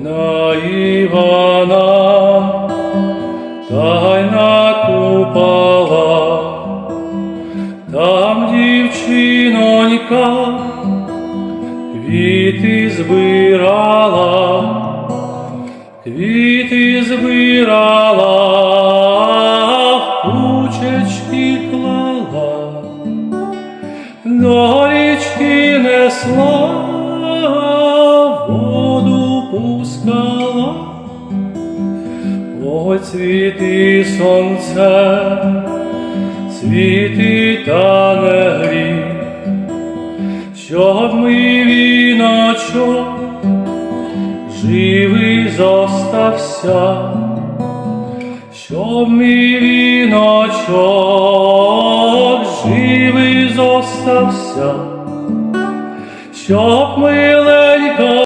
На Івана, та й на купола, там дівчинонька квіти збирала, квіти збирала, в кучечки клала, до річки несла, пускала, ой цвіти сонце, цвіти та не гріх, щоб ми віночок живий зостався, щоб ми віночок живий зостався, щоб ми